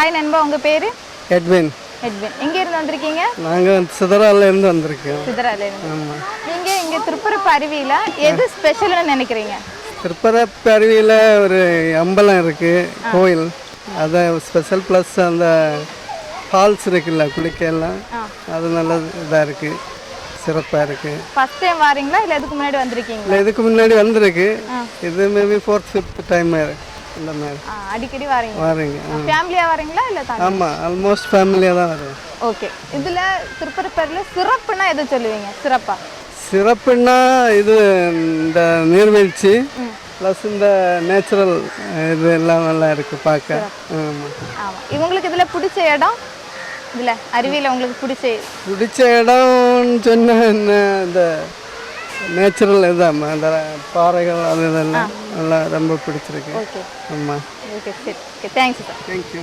Hi நண்பா உங்கள் பேர்? எட்வின் எட்வின் எங்கே இருந்து வந்திருக்கீங்க? நாங்கள் சிதறாலேருந்து வந்திருக்கோம். சிதறால இருந்து. நீங்கள் இங்கே திருப்பரப்பு அருவியில் எது ஸ்பெஷல்னு நினைக்கிறீங்க? திருப்பரப்பு அருவியில் ஒரு அம்பலம் இருக்குது கோயில். அதை ஸ்பெஷல் ப்ளஸ் அந்த ஃபால்ஸ் இருக்குல்ல குளிக்கலாம் அது நல்ல இதாக இருக்குது சிறப்பாக இருக்குது ஃபர்ஸ்ட் டைம் வாரீங்களா? இல்லை இதுக்கு முன்னாடி வந்திருக்கீங்களா? இல்லை இதுக்கு முன்னாடி வந்திருக்கு. இது மேபி ஃபோர்த் ஃபிஃப்த் டைம் மாதிரி ஆ, அடிக்கடி வாரீங்க. வாரீங்க ஃபேமிலியாக வாரீங்களா இல்லை தான் ஆமாம் ஆல்மோஸ்ட் ஃபேமிலியாக தான் வரும் ஓகே இதில் திருப்பரப்பரில் சிறப்புனா எது சொல்லுவீங்க? சிறப்பா? சிறப்புன்னா இது இந்த நீர்வீழ்ச்சி ப்ளஸ் இந்த நேச்சுரல் இது எல்லாம் நல்லா இருக்குது பார்க்க. ஆமாம் ஆமாம் இவங்களுக்கு இதில் பிடிச்ச இடம்? இதில் அருவியில் உங்களுக்கு பிடிச்ச பிடிச்ச இடம்னு சொன்னா என்ன இந்த நேச்சுரல் இதான் அந்த பாறைகள் அது இதெல்லாம் நல்லா ரொம்ப பிடிச்சிருக்கு. ஆமாம் ஓகே சரி. Okay thanks sir thank you